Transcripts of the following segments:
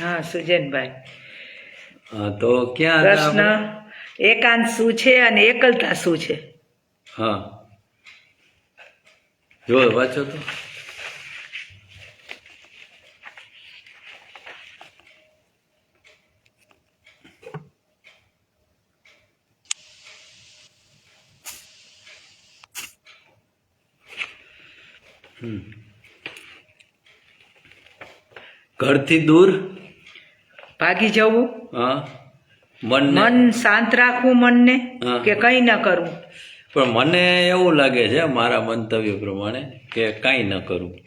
હા સુજનભાઈ. હા તો ક્યાં પ્રશ્ન એકાંત શું છે અને એકલતા શું છે? હા. જો વાંચો તો. ઘરથી દૂર? ભાગી જવું? હા. મન શાંત રાખવું મનને. કે કંઈ ન કરવું? પણ મને એવું લાગે છે મારા મંતવ્ય પ્રમાણે કે કાંઈ ન કરવું.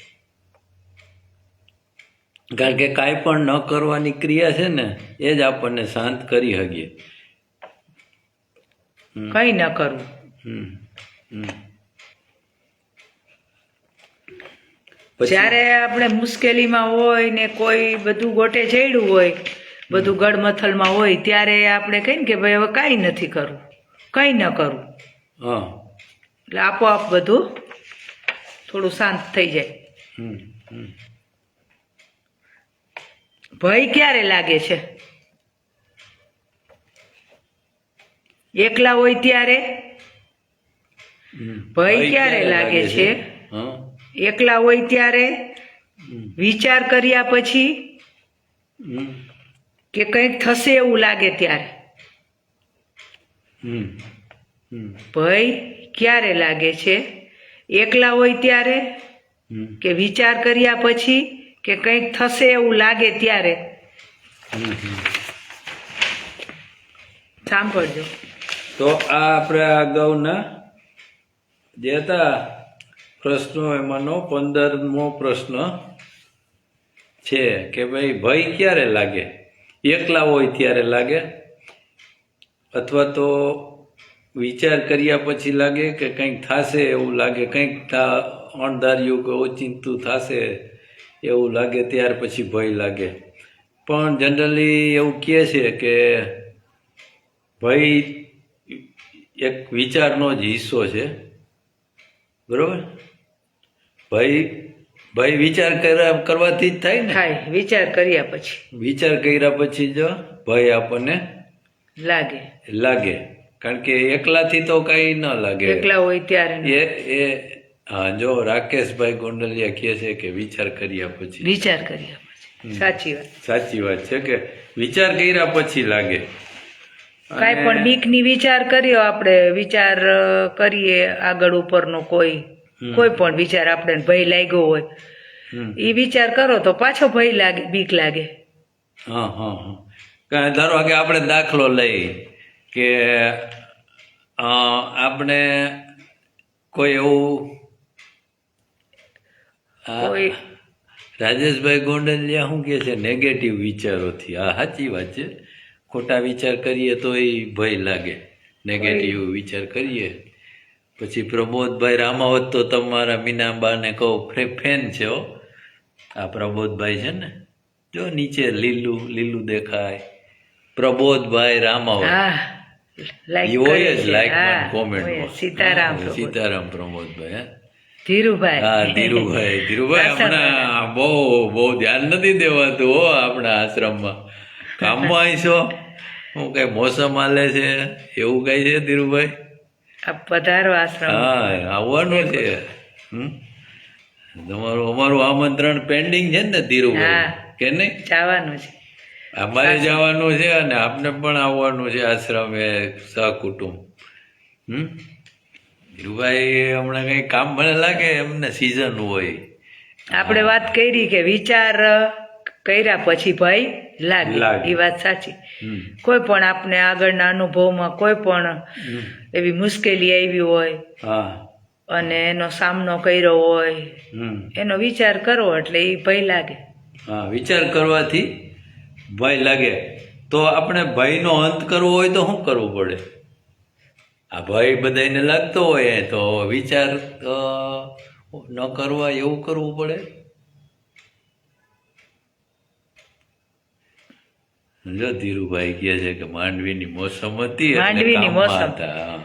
કારણ કે કાંઈ પણ ન કરવાની ક્રિયા છે ને એ જ આપણને શાંત કરી શકીએ. કંઈ ન કરવું. જ્યારે આપણે મુશ્કેલીમાં હોય ને કોઈ બધું ગોટે ચડ્યું હોય બધું ગડમથલમાં હોય ત્યારે આપણે કહીને કે ભાઈ હવે કાંઈ નથી કરવું કંઈ ન કરવું હા. એટલે આપોઆપ બધું થોડું શાંત થઈ જાય. ભય ક્યારે લાગે છે? એકલા હોય ત્યારે. ભય ક્યારે લાગે છે? એકલા હોય ત્યારે? વિચાર કર્યા પછી. કે કંઈક થશે એવું લાગે ત્યારે. ભય ક્યારે લાગે છે? એકલા હોય ત્યારે. કે વિચાર કર્યા પછી કે કંઈક થશે એવું લાગે ત્યારે. સાંભળજો. તો આ આપણે અગાઉના જે હતા પ્રશ્નો એમાંનો પંદરમો પ્રશ્ન છે કે ભાઈ ભય ક્યારે લાગે? એકલા હોય ત્યારે લાગે? અથવા તો વિચાર કર્યા પછી લાગે કે કંઈક થશે એવું લાગે? કંઈક અણધાર્યું કે ઓચિંતું થશે એવું લાગે, ત્યાર પછી ભય લાગે. પણ જનરલી એવું કહે છે કે ભય એક વિચારનો જ હિસ્સો છે. બરાબર? ભય ભય વિચાર કર્યા કરવાથી જ થાય ને? થાય વિચાર કર્યા પછી. વિચાર કર્યા પછી જો ભય આપણને લાગે. લાગે. કારણ કે એકલાથી તો કઈ ન લાગે. એકલા હોય ત્યારે એ એ હા જો રાકેશભાઈ ગોંડલિયા કહે છે કે વિચાર કર્યા પછી. વિચાર કર્યા પછી. સાચી વાત. સાચી વાત છે કે વિચાર કર્યા પછી લાગે. કાંઈ પણ બીકની વિચાર કર્યો આપણે વિચાર કરીએ આગળ ઉપરનો કોઈ. કોઈ પણ વિચાર આપણે ભય લાગ્યો હોય એ વિચાર કરો તો પાછો ભય લાગે બીક લાગે. હા હા હા. ધારો કે આપણે દાખલો લઈ કે આપણે કોઈ એવું કોઈ રાજેશભાઈ ગોંડલિયા શું કહે છે? નેગેટિવ વિચારોથી. આ સાચી વાત છે. ખોટા વિચાર કરીએ તો એ ભય લાગે. નેગેટિવ વિચાર કરીએ. પછી પ્રમોદભાઈ રામાવત તો તમારા મીનાબાને કહો ફેન છે હો. આ પ્રબોધભાઈ છે ને જો નીચે લીલું લીલું દેખાય. પ્રબોધભાઈ રામાવત. હોય જ. લાઈક કોમેન્ટ સીતારામ સીતારામ પ્રમોદભાઈ હા. ધીરુભાઈ. હા ધીરુભાઈ ધીરુભાઈ હમણાં બહુ બહુ ધ્યાન નથી દેવાતું હો આપણા આશ્રમમાં. કામમાં આવીશો હું કઈ મોસમ હાલે છે એવું કઈ છે ધીરુભાઈ? પધારો આશ્રમ. હા આવવાનું છે? તમારું અમારું આમંત્રણ પેન્ડિંગ છે ને ધીરુ. કે નહીં? જવાનું છે. અમારે જવાનું છે અને આપને પણ આવવાનું છે આશ્રમે સહકુટુંબ. હમ? ધીરુભાઈ હમણાં કઈ કામ મને લાગે એમને સિઝન હોય. આપણે વાત કરી કે વિચાર કર્યા પછી ભય લાગે. એ વાત સાચી. કોઈ પણ આપને આગળના અનુભવમાં કોઈ પણ એવી મુશ્કેલી આવી હોય હા. અને એનો સામનો કર્યો હોય એનો વિચાર કરો એટલે એ ભય લાગે. હા વિચાર કરવાથી ભય લાગે. તો આપણે ભયનો અંત કરવો હોય તો શું કરવું પડે? આ ભય બધાને લાગતો હોય તો વિચાર ન કરવા એવું કરવું પડે? જો ધીરુભાઈ કહે છે કે માંડવીની મોસમ હતી માંડવીની મોસમ. હતા.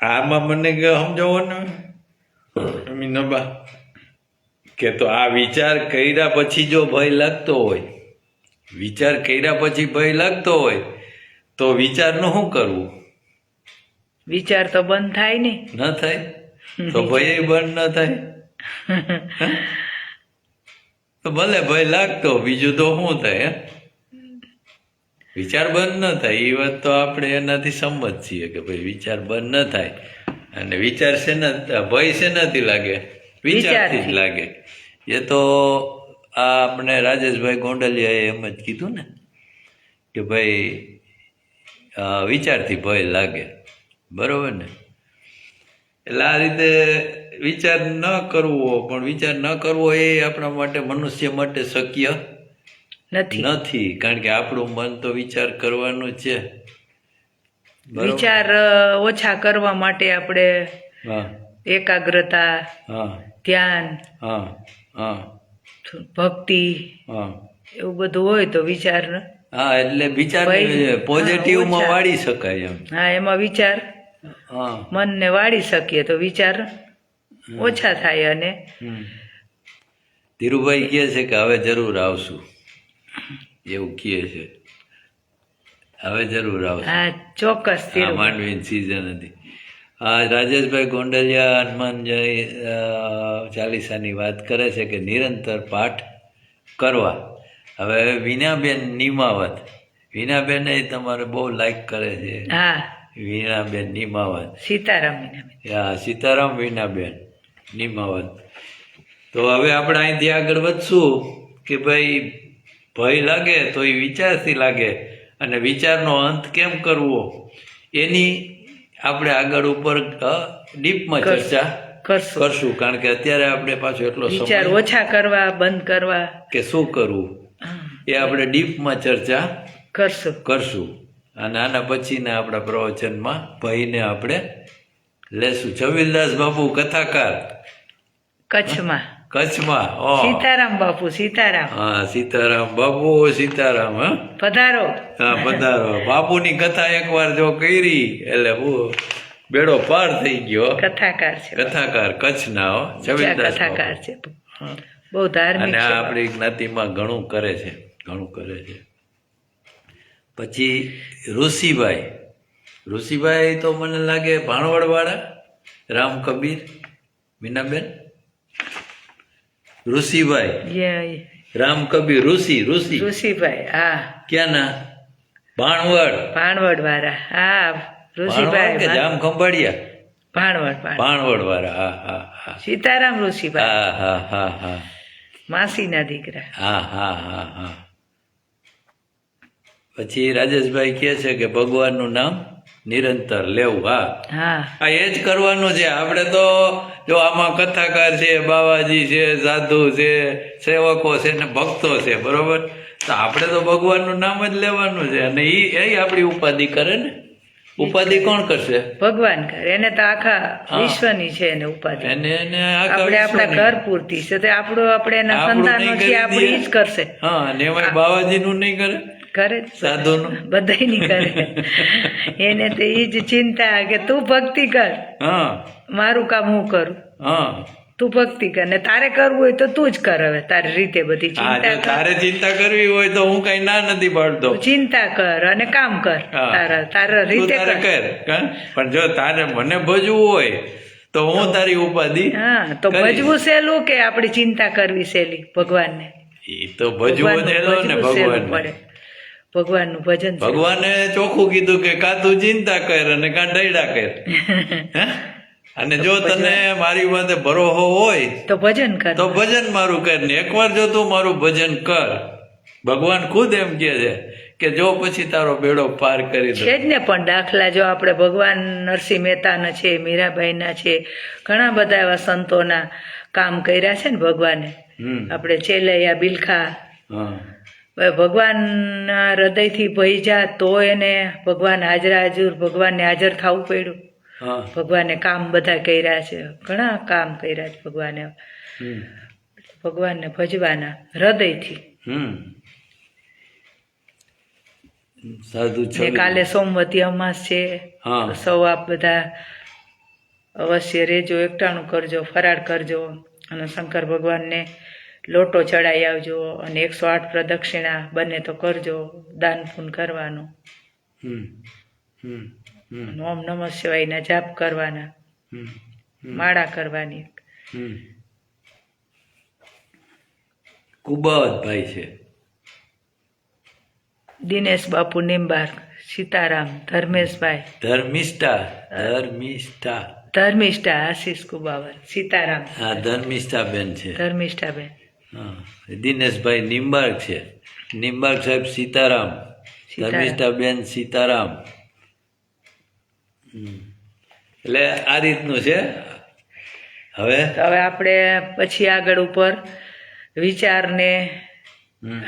આમાં મને કે સમજાવો ને મીનાબા કે તો આ વિચાર કર્યા પછી જો ભય લાગતો હોય વિચાર કર્યા પછી ભય લાગતો હોય તો વિચારનું શું કરવું વિચાર તો બંધ થાય ને ન થાય તો ભય બંધ ન થાય? તો ભલે ભય લાગતો બીજું તો શું થાય? વિચાર બંધ ન થાય. એ વાત તો આપણે એનાથી સંમત છીએ કે ભાઈ વિચાર બંધ ન થાય. અને વિચાર છે ને ભય છે નથી લાગે. વિચારથી જ લાગે. એ તો આ આપણે રાજેશભાઈ ગોંડલિયાએ એમ જ કીધું ને કે ભાઈ વિચારથી ભય લાગે. બરોબર ને? એટલે આ રીતે વિચાર ન કરવો પણ વિચાર ન કરવો એ આપણા માટે મનુષ્ય માટે શક્ય નથી. નથી. કારણ કે આપણું મન તો વિચાર કરવાનું છે. વિચાર ઓછા કરવા માટે આપણે એકાગ્રતા હા. ધ્યાન હા. હા. ભક્તિ હા. એવું બધું હોય તો વિચાર હા એટલે વિચાર પોઝિટિવમાં વાળી શકાય એમ. હા એમાં વિચાર હા. મનને વાળી શકીએ તો વિચાર ઓછા થાય અને ધીરુભાઈ કહે છે કે હવે જરૂર આવશું. એવું કહે છે. હવે જરૂર આવશું. હા ચોક્કસ માંડવી સીઝન માંડવીની સિઝન હતી. આ રાજેશભાઈ ગોંડલિયા હનુમાન જય ચાલીસાની વાત કરે છે કે નિરંતર પાઠ કરવા. હવે વિનાબેન નિમાવત. વિનાબેન એ તમારે બહુ લાઈક કરે છે. હા. વીણાબેન નિમાવત. સીતારામ હા સીતારામ વીણાબેન. નિમાવત તો હવે આપણે અહીંથી આગળ વધશું કે ભાઈ ભય લાગે તો એ વિચારથી લાગે અને વિચારનો અંત કેમ કરવો એની આપણે આગળ ઉપર ડીપમાં ચર્ચા કરશું. કરશું. કારણ કે અત્યારે આપણે પાછો એટલો વિચાર ઓછા કરવા બંધ કરવા. કે શું કરવું? એ આપણે ડીપમાં ચર્ચા કરશું. કરશું. અને આના પછીના આપણા પ્રવચનમાં ભયને આપણે લેશું છબીલદાસ બાપુ કથાકાર? કચ્છમાં. કચ્છમાં. સીતારામ બાપુ સીતારામ. હા સીતારામ બાપુ સીતારામ હા? પધારો. હા પધારો. બાપુની કથા એકવાર જો કરી એટલે હું બેડો પાર થઈ ગયો. કથાકાર છે. કથાકાર કચ્છના હો. ઊંચા કથાકાર છે બહુ ધાર્મિક અને આ આપણી જ્ઞાતિમાં ઘણું કરે છે ઘણું કરે છે. પછી ઋષિભાઈ ઋષિભાઈ તો મને લાગે ભાણવડવાળા રામ કબીર મીનાબેન? ઋષિભાઈ? રામ કબીર ઋષિ ઋષિ? ઋષિભાઈ હા. ક્યાંના? ભાણવડ. ભાણવડ વાળા હા ભાણવડ કે ઋષિભાઈ જામ ખંભાળિયા? ભાણવડ ભાણવડ. ભાણવડ વાળા હા હા હા. સીતારામ ઋષિભાઈ. હા હા હા હા. માસીના દીકરા. હા હા હા હા. પછી રાજેશભાઈ કહે છે કે ભગવાનનું નામ નિરંતર લેવું હા. આ એ જ કરવાનું છે. આપણે તો જો આમાં કથાકાર છે બાવાજી છે સાધુ છે સેવકો છે ને ભક્તો છે બરોબર? તો આપણે તો ભગવાનનું નામ જ લેવાનું છે. અને એ એ આપણી ઉપાધિ કરે ને? ઉપાધિ કોણ કરશે? ભગવાન કરે. એને તો આખા. વિશ્વની છે એને ઉપાધિ. એને એને આપણે આપણા. ઘર પૂરતી છે. તે આપણો આપણે એના સંતાનો છે આપણી જ કરશે. હા એમાં બાવાજીનું નહીં કરે? કરે સાધુનો. સાધુનું કરે. એને તો એ જ ચિંતા કે તું ભક્તિ કર. મારું કામ હું કરું? તું ભક્તિ કર. ને તારે કરવું હોય તો તું જ કર હવે. તારી રીતે બધી ચિંતા કર. તારે ચિંતા કરવી હોય તો હું કઈ ના નથી પાડતો. ચિંતા કર અને કામ કર. તારા તારા રીતે કર. પણ જો તારે મને ભજવું હોય તો હું તારી ઉપાધિ હા તો ભજવું સહેલું કે આપણી ચિંતા કરવી સહેલી ભગવાનને? એ તો ભજવું દેલો ને ભગવાન પડે. ભગવાનનું ભજન. ભગવાને ચોખ્ખું કીધું કે કા તું ચિંતા કર અને કા ડૈડા કર. અને જો તને મારી માટે ભરોહો હોય તો ભજન કર. તો ભજન મારું કર ને. એકવાર જો તું મારું ભજન કર ભગવાન ખુદ એમ કહે છે કે જો પછી તારો બેડો પાર કરી દો છે જ ને પણ દાખલા જો આપણે ભગવાન નરસિંહ મહેતાના છે મીરાબાઈના છે ઘણા બધા એવા સંતોના કામ કર્યા છે ને ભગવાને. આપણે ચેલૈયા બિલખા ભગવાનના હૃદયથી ભય જા તો એને ભગવાન હાજરા હાજર ભગવાનને હાજર થવું પડ્યું. ભગવાને કામ બધા કર્યા છે. ઘણા કામ કર્યા છે ભગવાને. ભગવાનને ભજવાના હૃદયથી. સાધુ ને કાલે સોમવતી અમાસ છે. સૌ આપ બધા અવશ્ય રેજો એકટાણું કરજો ફરાળ કરજો. અને શંકર ભગવાનને લોટો ચડાઈ આવજો અને એકસો આઠ પ્રદક્ષિણા બને તો કરજો દાન પૂન કરવાનું. ઓમ નમઃ શિવાયના જાપ કરવાના. હમ માળા કરવાની. હમ. કુબાવત ભાઈ છે. દિનેશ બાપુ નિંબાર સીતારામ ધર્મેશભાઈ. ધર્મિષ્ઠા ધર્મિષ્ઠા. ધર્મિષ્ઠા આશીષ કુબાવર સીતારામ. હા ધર્મિષ્ઠા બેન છે. ધર્મિષ્ઠાબેન. હા દિનેશભાઈ નિંબાર્ક છે. નિંબાર્ક સાહેબ સીતારામ. ધર્મિષ્ઠાબેન સીતારામ. એટલે આ રીતનું છે. હવે? હવે આપણે પછી આગળ ઉપર વિચારને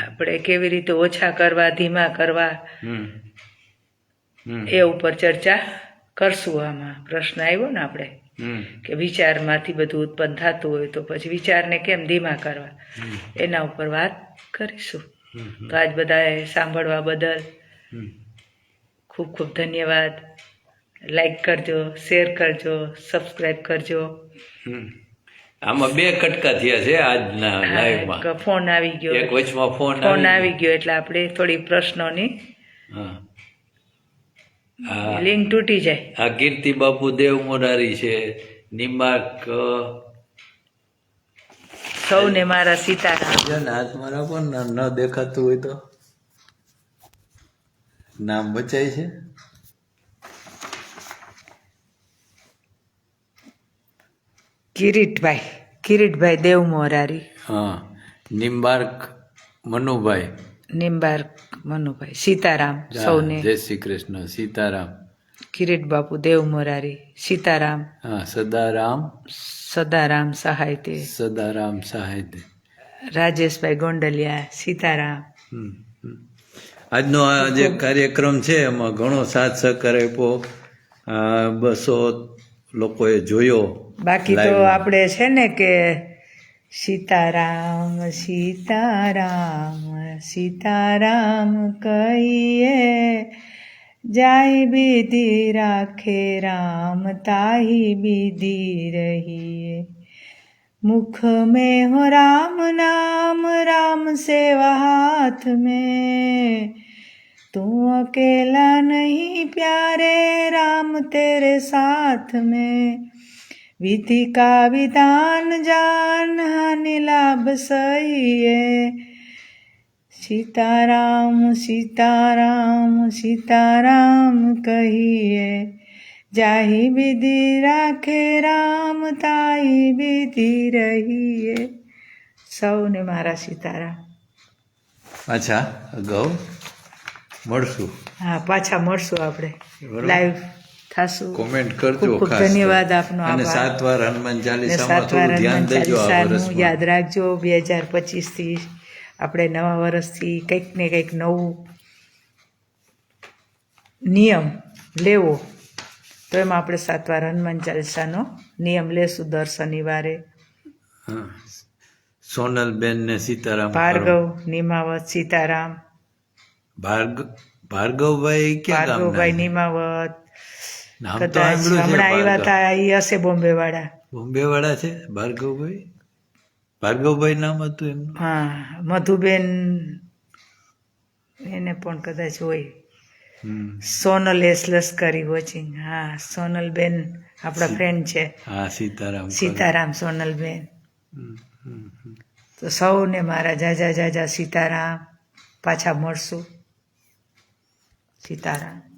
આપણે કેવી રીતે ઓછા કરવા ધીમા કરવા એ ઉપર ચર્ચા કરશું આમાં. પ્રશ્ન આવ્યો ને આપણે? કે વિચારમાંથી બધું ઉત્પન્ન થતું હોય તો પછી વિચારને કેમ ધીમા કરવા? એના ઉપર વાત કરીશું. તો આજ બધાએ સાંભળવા બદલ ખૂબ ખૂબ ધન્યવાદ. લાઈક કરજો શેર કરજો સબસ્ક્રાઈબ કરજો. આમાં બે કટકા થયા છે આજના લાઈવમાં ફોન આવી ગયો. એક વચમાં ફોન ફોન આવી ગયો. એટલે આપણે થોડી પ્રશ્નોની લિંક તૂટી જાય. આ કીર્તિ બાપુ દેવ મોરારી છે. નિમાક સૌને મારા સીતારામ. હાથ મારા પણ ન દેખાતું હોય તો? નામ બચાય છે? કિરીટભાઈ કિરીટભાઈ દેવ મોરારી હા. નિમ્બાર્ક મનુભાઈ. નિંબાર મનુભાઈ સીતારામ સૌને. જય શ્રી કૃષ્ણ સીતારામ. કિરીટ બાપુ દેવ મોરારી સીતારામ. હા સદારામ. સદારામ સહાય તે સદારામ સાહિત્ય રાજેશભાઈ ગોંડલિયા સીતારામ. આજનો આ જે કાર્યક્રમ છે એમાં ઘણો સાથ સહકાર આપ્યો. બસો લોકોએ જોયો બાકી તો આપણે છે ને કે સીતારામ સીતારામ સીતારામ કહીએ, જાય બીધી રાખે રામ, તાહી બીધી રહીએ. મુખ મેં હો રામ નામ, રામ સેવા હાથ મેં તું અકેલા નહીં પ્યારે, રામ તેરે સાથ મેં विधि का विधान जान हानि लाभ सही है सीताराम सीताराम सीताराम कहिए जाही विधि રાખે રામ તાઈ વિધિ રહીએ સૌને મારા સીતારામ પાછા અગાઉ મળશું હા પાછા મળશું આપણે બરોબર. લાઈવ થાશું. કોમેન્ટ કરજો ખૂબ ધન્યવાદ આપનો અને સાત વાર હનુમાન ચાલીસામાં થોડું ધ્યાન દેજો આ વર્ષમાં. યાદ રાખજો બે હજાર પચીસથી આપણે નવા વર્ષથી કંઈક ને કંઈક નવું નિયમ લેવો. તો એમાં આપણે સાત વાર હનુમાન ચાલીસાનો નિયમ લેશું દર શનિવારે. સોનલબેન ને સીતારામ ભાર્ગવ નિમાવત સીતારામ. ભાર્ગ ભાર્ગવભાઈ ક્યાં ભાર્ગવભાઈ નિમાવત. કદાચ હમણાં આવ્યા હતા એ હશે બોમ્બે વાળા બોમ્બે વાળા છે? ભાર્ગવભાઈ? ભાર્ગવભાઈ નામ હતું એમનું? હા મધુબેન એને પણ કદાચ હોય. Sonal S Lashkari watching. હા સોનલબેન આપણા ફ્રેન્ડ છે. હા સીતારામ સીતારામ સોનલબેન. બેન હમ, હમ. તો સૌને મારા જાજા જાજા સીતારામ. પાછા મળશું. સીતારામ.